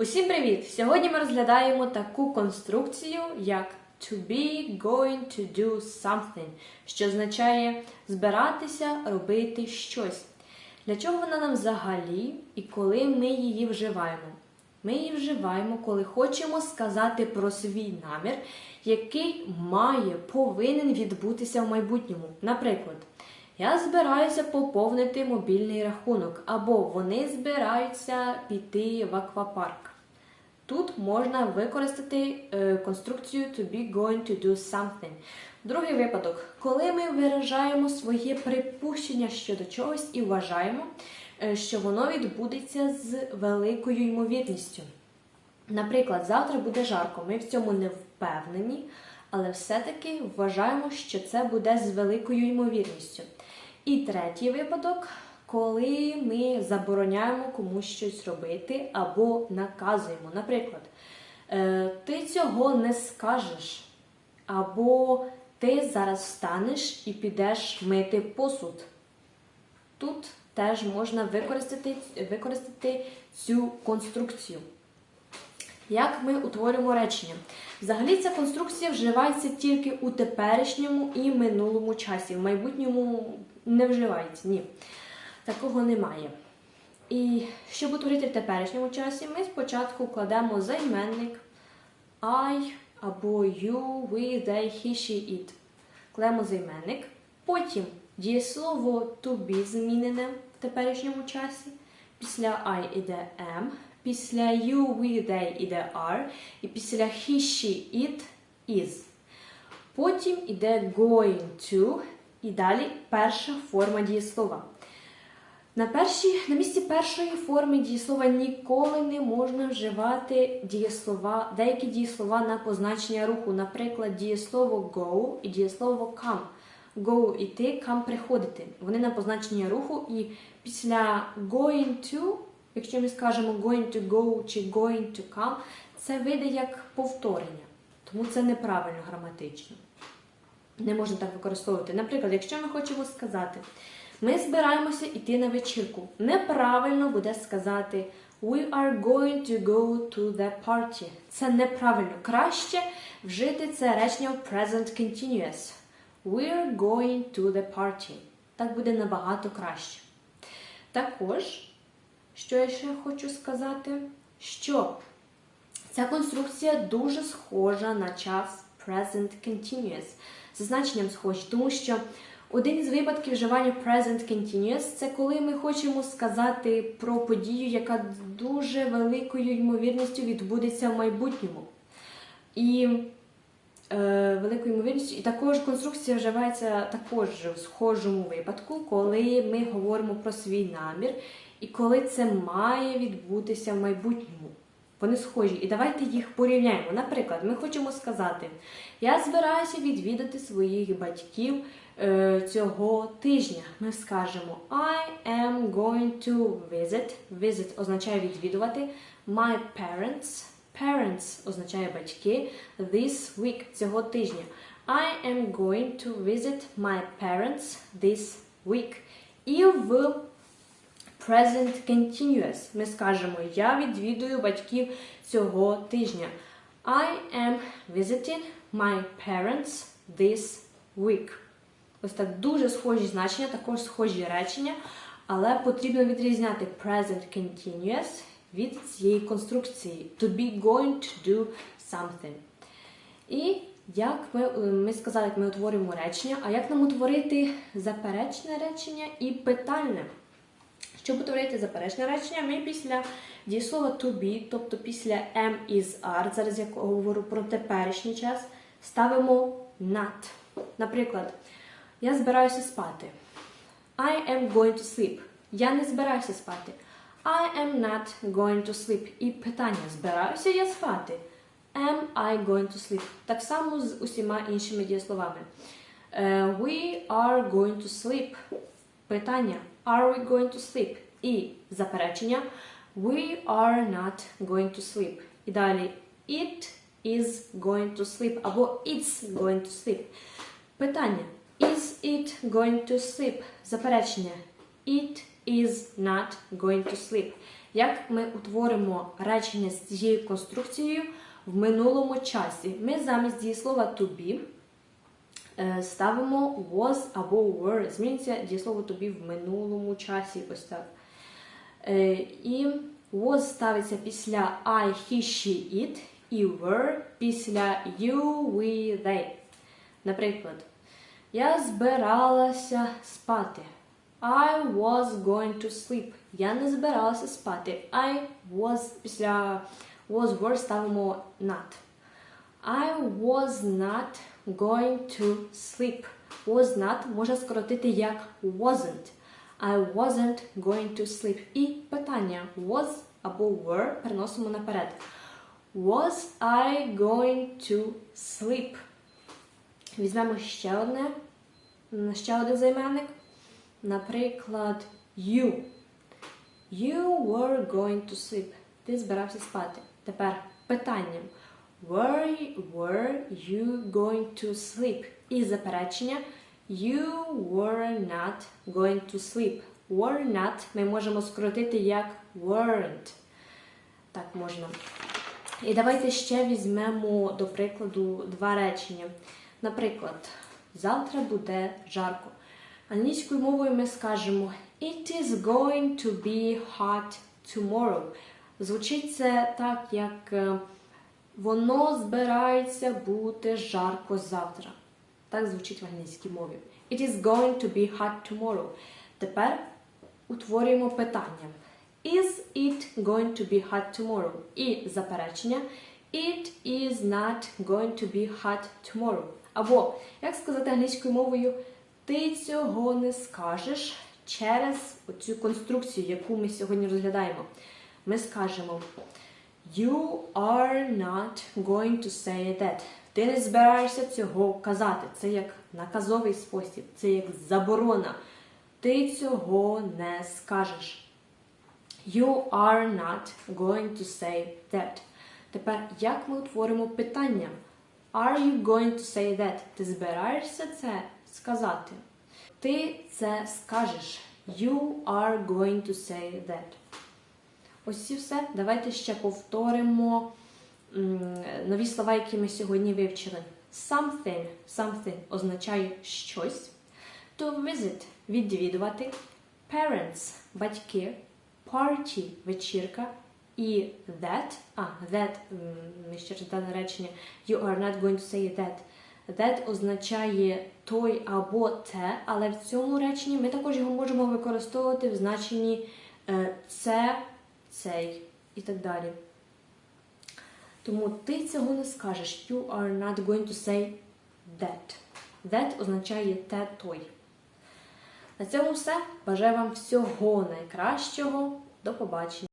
Усім привіт! Сьогодні ми розглядаємо таку конструкцію, як to be going to do something, що означає збиратися робити щось. Для чого вона нам взагалі і коли ми її вживаємо? Ми її вживаємо, коли хочемо сказати про свій намір, який має, повинен відбутися в майбутньому. Наприклад, я збираюся поповнити мобільний рахунок, або вони збираються піти в аквапарк. Тут можна використати е, конструкцію to be going to do something. Другий випадок, коли ми виражаємо своє припущення щодо чогось і вважаємо, е, що воно відбудеться з великою ймовірністю. Наприклад, завтра буде жарко, ми в цьому не впевнені, але все-таки вважаємо, що це буде з великою ймовірністю. І третій випадок, коли ми забороняємо комусь щось робити або наказуємо. Наприклад, е, ти цього не скажеш, або ти зараз встанеш і підеш мити посуд. Тут теж можна використати, використати цю конструкцію. Як ми утворюємо речення? Взагалі ця конструкція вживається тільки у теперішньому і минулому часі. В майбутньому не вживається, ні. Такого немає. І щоб утворити в теперішньому часі, ми спочатку кладемо займенник I або you, we, they, he, she, it. Кладемо займенник. Потім дієслово to be змінене в теперішньому часі. Після I іде am. Після you, we, they іде are. І після he, she, it is. Потім іде going to. І далі перша форма дієслова. На, першій, на місці першої форми дієслова ніколи не можна вживати дієслова, деякі дієслова на позначення руху. Наприклад, дієслово go і дієслово come. Go іти, come приходити. Вони на позначення руху, і після going to, якщо ми скажемо going to go чи going to come, це вийде як повторення. Тому це неправильно граматично. Не можна так використовувати. Наприклад, якщо ми хочемо сказати, ми збираємося йти на вечірку. Неправильно буде сказати We are going to go to the party. Це неправильно. Краще вжити це речення в present continuous. We're going to the party. Так буде набагато краще. Також, що я ще хочу сказати, що ця конструкція дуже схожа на час present continuous. За значенням схожі, тому що один із випадків вживання present continuous це коли ми хочемо сказати про подію, яка дуже великою ймовірністю відбудеться в майбутньому. І е, великою ймовірністю, і також конструкція вживається також в схожому випадку, коли ми говоримо про свій намір і коли це має відбутися в майбутньому. Вони схожі, і давайте їх порівняємо. Наприклад, ми хочемо сказати: я збираюся відвідати своїх батьків е, цього тижня. Ми скажемо I am going to visit. Visit означає відвідувати. My parents. Parents означає батьки. This week цього тижня. I am going to visit my parents this week. І в present continuous. Ми скажемо Я відвідую батьків цього тижня. I am visiting my parents this week. Ось так дуже схожі значення, також схожі речення, але потрібно відрізняти present continuous від цієї конструкції. To be going to do something. І як ми, ми сказали, як ми утворюємо речення, а як нам утворити заперечне речення і питальне? Щоб утворити заперечне речення, ми після дієслова to be, тобто після am is are, зараз я говорю про теперішній час, ставимо not. Наприклад, я збираюся спати. I am going to sleep. Я не збираюся спати. I am not going to sleep. І питання: збираюся я спати? Am I going to sleep? Так само з усіма іншими дієсловами. Uh, we are going to sleep. Питання: Are we going to sleep? І заперечення We are not going to sleep. І далі It is going to sleep або It's going to sleep. Питання Is it going to sleep? Заперечення It is not going to sleep. Як ми утворимо речення з цією конструкцією в минулому часі? Ми замість дієслова to be е, ставимо was або were. Зміниться дієслово to be в минулому часі. Ось так. Е, І was ставиться після I, he, she, it, і were після you, we, they. Наприклад, я збиралася спати. I was going to sleep. Я не збиралася спати. I was після was were ставимо not. I was not going to sleep. Was not можна скоротити як wasn't. I wasn't going to sleep. І питання was або were переносимо наперед. Was I going to sleep? Візьмемо ще одне, м, ще один займенник. Наприклад, you. You were going to sleep. Ти збирався спати. Тепер питання. Were, were you going to sleep? І заперечення. You were not going to sleep. Were not ми можемо скоротити як weren't. Так можна. І давайте ще візьмемо до прикладу два речення. Наприклад, завтра буде жарко. Англійською мовою ми скажемо It is going to be hot tomorrow. Звучить це так, як е, воно збирається бути жарко завтра. Так звучить в англійській мові. It is going to be hot tomorrow. Тепер утворюємо питання. Is it going to be hot tomorrow? І заперечення. It is not going to be hot tomorrow. Або, як сказати англійською мовою, ти цього не скажеш через цю конструкцію, яку ми сьогодні розглядаємо. Ми скажемо You are not going to say that. Ти не збираєшся цього казати. Це як наказовий спосіб, це як заборона. Ти цього не скажеш. You are not going to say that. Тепер як ми утворимо питання? Are you going to say that? Ти збираєшся це сказати? Ти це скажеш. You are going to say that. Ось і все. Давайте ще повторимо нові слова, які ми сьогодні вивчили. Something. Something означає щось. To visit відвідувати. Parents батьки. Party вечірка. І that, а, that, ми ще читали речення You are not going to say that. That означає той або те, але в цьому реченні ми також його можемо використовувати в значенні е, це, цей і так далі. Тому ти цього не скажеш. You are not going to say that. That означає те той. На цьому все. Бажаю вам всього найкращого. До побачення.